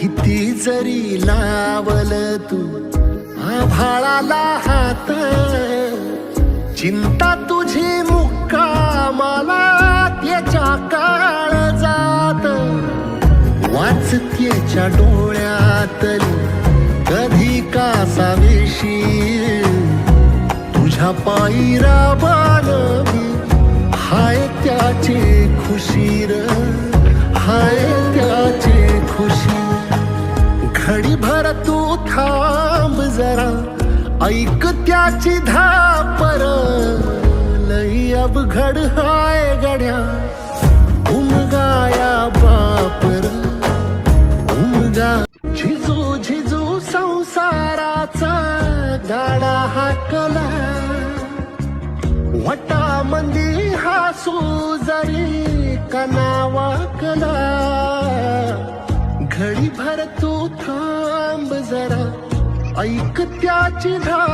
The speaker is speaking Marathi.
किती जरी लावल तू आभाळाला हात चिंता तुझी मुक्कामाला त्याच्या काळ जात. वाचतेच्या डोळ्यातली कधी का सावेशी. तुझ्या पायीरा बाल हाय त्याचे खुशीर घडी भर तू थांब जरा ऐक त्याची धापर. लई अवघड हाय गड्या उमगाया बापर. उमगा. झिजू झिजू संसाराचा गाडा हाकला. वटामंदी हासू जरी कनावाकला घडी भर तू थांब जरा. ऐक त्याची धा